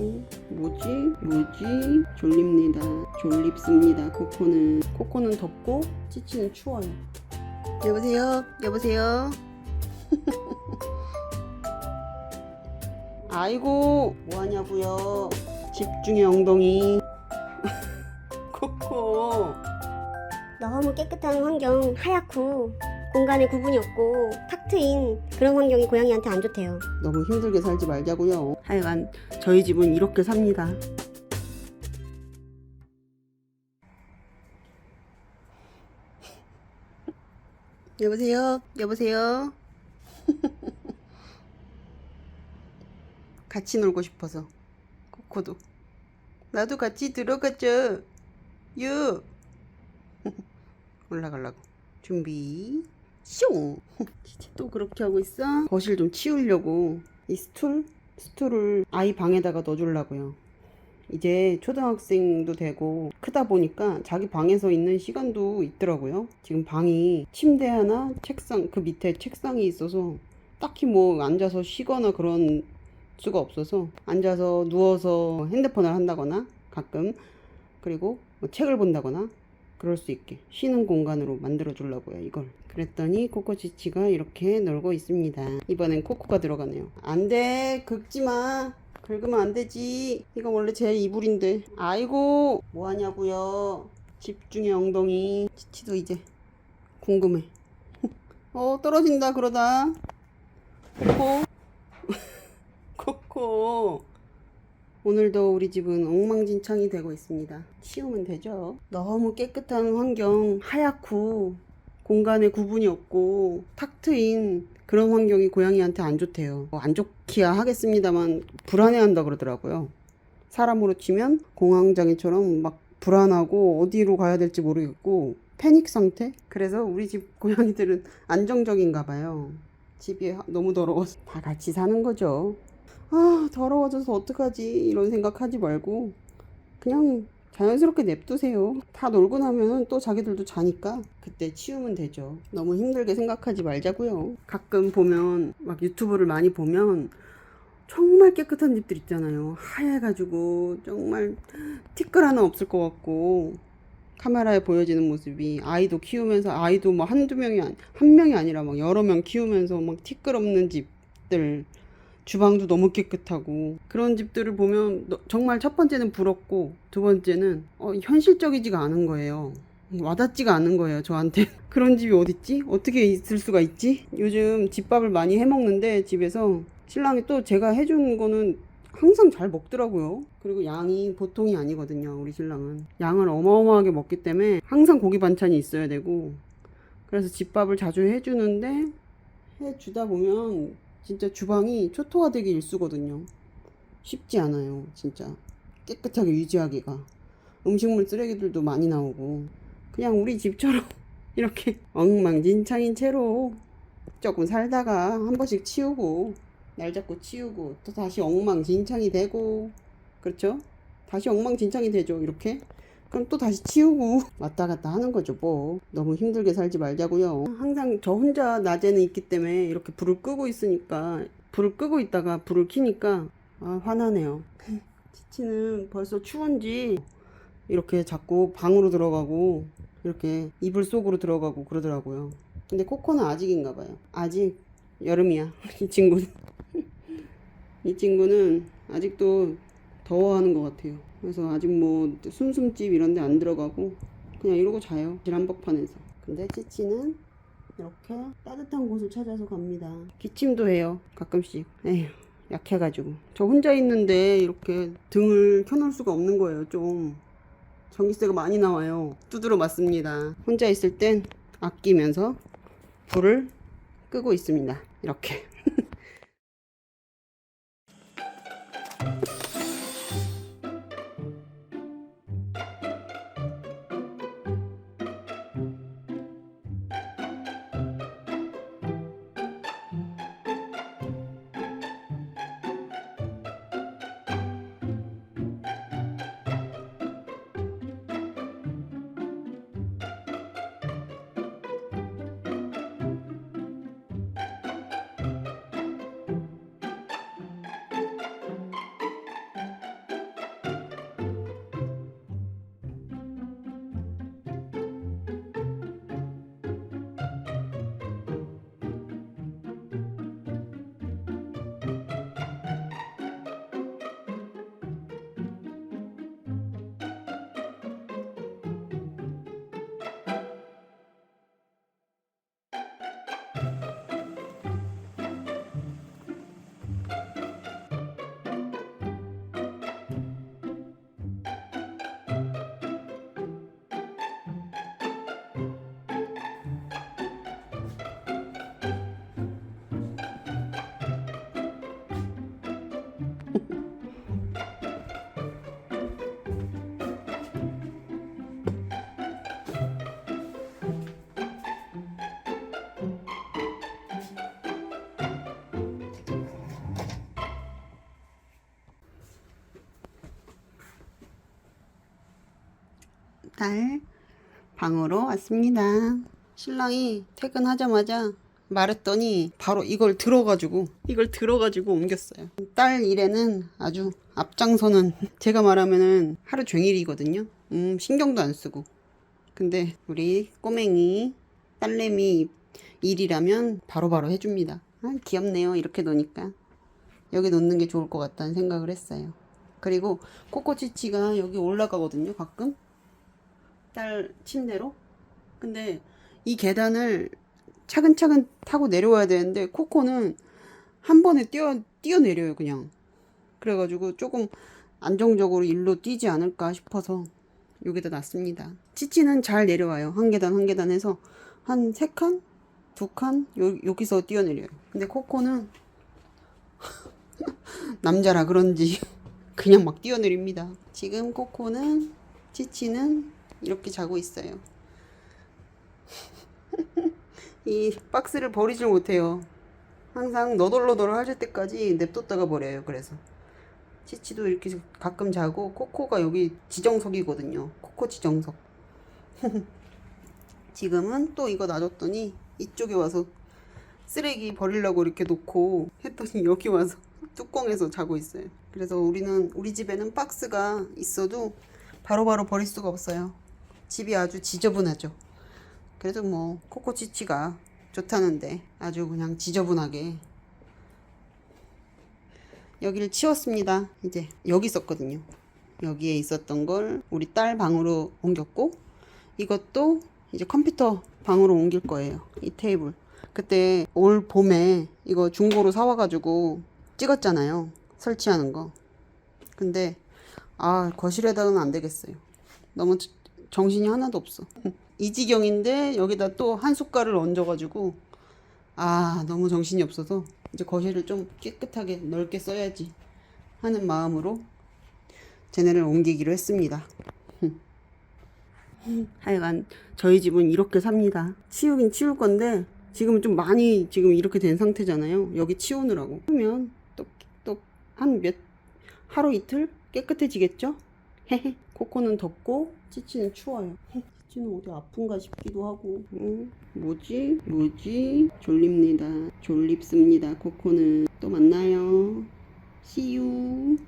어, 뭐지? 뭐지? 졸립니다. 졸립습니다. 코코는. 코코는 덥고 치치는 추워요. 여보세요? 여보세요? 아이고 뭐하냐고요? 집중해 엉덩이. 코코. 너무 깨끗한 환경 하얗고 공간에 구분이 없고 탁 트인 그런 환경이 고양이한테 안 좋대요. 너무 힘들게 살지 말자고요. 하여간 저희 집은 이렇게 삽니다. 여보세요? 여보세요? 같이 놀고 싶어서 코코도 나도 같이 들어가자 유 올라가려고 준비 슝 또 그렇게 하고 있어? 거실 좀 치우려고 이 스툴? 스툴을 아이 방에다가 넣어주려고요 이제 초등학생도 되고 크다 보니까 자기 방에서 있는 시간도 있더라고요 지금 방이 침대 하나 책상 그 밑에 책상이 있어서 딱히 뭐 앉아서 쉬거나 그런 수가 없어서 앉아서 누워서 핸드폰을 한다거나 가끔 그리고 뭐 책을 본다거나 그럴 수 있게 쉬는 공간으로 만들어 주려고요 이걸. 그랬더니 코코치치가 이렇게 놀고 있습니다. 이번엔 코코가 들어가네요. 안돼 긁지마. 긁으면 안되지. 이거 원래 제 이불인데. 아이고 뭐하냐고요. 집중해 엉덩이. 치치도 이제 궁금해. 어 떨어진다 그러다. 코코. 코코 오늘도 우리 집은 엉망진창이 되고 있습니다. 치우면 되죠. 너무 깨끗한 환경, 하얗고 공간에 구분이 없고 탁 트인 그런 환경이 고양이한테 안 좋대요. 뭐 안 좋기야 하겠습니다만 불안해한다 그러더라고요. 사람으로 치면 공황장애처럼 막 불안하고 어디로 가야 될지 모르겠고 패닉 상태? 그래서 우리 집 고양이들은 안정적인가 봐요. 집이 너무 더러워서 다 같이 사는 거죠. 아 더러워져서 어떡하지? 이런 생각하지 말고 그냥 자연스럽게 냅두세요. 다 놀고 나면 또 자기들도 자니까 그때 치우면 되죠. 너무 힘들게 생각하지 말자고요. 가끔 보면 막 유튜브를 많이 보면 정말 깨끗한 집들 있잖아요. 하얘가지고 정말 티끌 하나 없을 것 같고 카메라에 보여지는 모습이 아이도 키우면서 아이도 뭐 한두 명이 한 명이 아니라 막 여러 명 키우면서 막 티끌 없는 집들 주방도 너무 깨끗하고 그런 집들을 보면 너- 정말 첫 번째는 부럽고 두 번째는 어, 현실적이지가 않은 거예요. 와닿지가 않은 거예요, 저한테. 그런 집이 어딨지? 어떻게 있을 수가 있지? 요즘 집밥을 많이 해 먹는데 집에서 신랑이 또 제가 해준 거는 항상 잘 먹더라고요. 그리고 양이 보통이 아니거든요, 우리 신랑은. 양을 어마어마하게 먹기 때문에 항상 고기 반찬이 있어야 되고 그래서 집밥을 자주 해주는데 해주다 보면 진짜 주방이 초토화되기 일쑤거든요. 쉽지 않아요, 진짜. 깨끗하게 유지하기가. 음식물 쓰레기들도 많이 나오고. 그냥 우리 집처럼 이렇게 엉망진창인 채로 조금 살다가 한 번씩 치우고, 날 잡고 치우고, 또 다시 엉망진창이 되고, 그렇죠? 다시 엉망진창이 되죠, 이렇게. 그럼 또 다시 치우고 왔다 갔다 하는 거죠 뭐. 너무 힘들게 살지 말자고요. 항상 저 혼자 낮에는 있기 때문에 이렇게 불을 끄고 있으니까 불을 끄고 있다가 불을 켜니까 아 화나네요. 치치는 벌써 추운지 이렇게 자꾸 방으로 들어가고 이렇게 이불 속으로 들어가고 그러더라고요. 근데 코코는 아직인가 봐요. 아직 여름이야 이 친구는. 이 친구는 아직도 더워하는 것 같아요. 그래서 아직 뭐 숨숨집 이런 데 안 들어가고 그냥 이러고 자요. 지란박판에서. 근데 치치는 이렇게 따뜻한 곳을 찾아서 갑니다. 기침도 해요. 가끔씩. 에휴. 약해가지고. 저 혼자 있는데 이렇게 등을 켜놓을 수가 없는 거예요. 좀. 전기세가 많이 나와요. 두드러 맞습니다. 혼자 있을 땐 아끼면서 불을 끄고 있습니다. 이렇게. 딸 방으로 왔습니다. 신랑이 퇴근하자마자 말했더니 바로 이걸 들어가지고 이걸 들어가지고 옮겼어요. 딸 일에는 아주 앞장서는 제가 말하면은 하루 종일이거든요. 음 신경도 안 쓰고. 근데 우리 꼬맹이 딸내미 일이라면 바로바로 해줍니다. 아, 귀엽네요. 이렇게 놓으니까 여기 놓는 게 좋을 것 같다는 생각을 했어요. 그리고 코코치치가 여기 올라가거든요. 가끔 딸 침대로. 근데 이 계단을 차근차근 타고 내려와야 되는데 코코는 한 번에 뛰어 뛰어내려요 그냥. 그래가지고 조금 안정적으로 일로 뛰지 않을까 싶어서 여기다 놨습니다. 치치는 잘 내려와요. 한 계단 한 계단 해서 한 세 칸, 두칸 여기서 뛰어내려요. 근데 코코는 남자라 그런지 그냥 막 뛰어내립니다. 지금 코코는 치치는 이렇게 자고 있어요. 이 박스를 버리질 못해요. 항상 너덜너덜 하실 때까지 냅뒀다가 버려요. 그래서 치치도 이렇게 가끔 자고 코코가 여기 지정석이거든요. 코코 지정석. 지금은 또 이거 놔뒀더니 이쪽에 와서 쓰레기 버리려고 이렇게 놓고 했더니 여기 와서 뚜껑에서 자고 있어요. 그래서 우리는 우리 집에는 박스가 있어도 바로바로 버릴 수가 없어요. 집이 아주 지저분하죠. 그래도 뭐 코코치치가 좋다는데 아주 그냥 지저분하게 여기를 치웠습니다. 이제 여기 있었거든요. 여기에 있었던 걸 우리 딸 방으로 옮겼고 이것도 이제 컴퓨터 방으로 옮길 거예요. 이 테이블. 그때 올 봄에 이거 중고로 사와가지고 찍었잖아요. 설치하는 거. 근데 아 거실에다가는 안 되겠어요. 너무 저- 정신이 하나도 없어. 이 지경인데 여기다 또 한 숟갈을 얹어가지고 아 너무 정신이 없어서 이제 거실을 좀 깨끗하게 넓게 써야지 하는 마음으로 쟤네를 옮기기로 했습니다. 하여간 저희 집은 이렇게 삽니다. 치우긴 치울 건데 지금은 좀 많이 지금 이렇게 된 상태잖아요. 여기 치우느라고. 그러면 또 또 한 몇 하루 이틀 깨끗해지겠죠? 헤헤. 코코는 덥고 치치는 추워요. 치치는 어디 아픈가 싶기도 하고. 음, 뭐지? 뭐지? 졸립니다. 졸립습니다. 코코는 또 만나요. See you.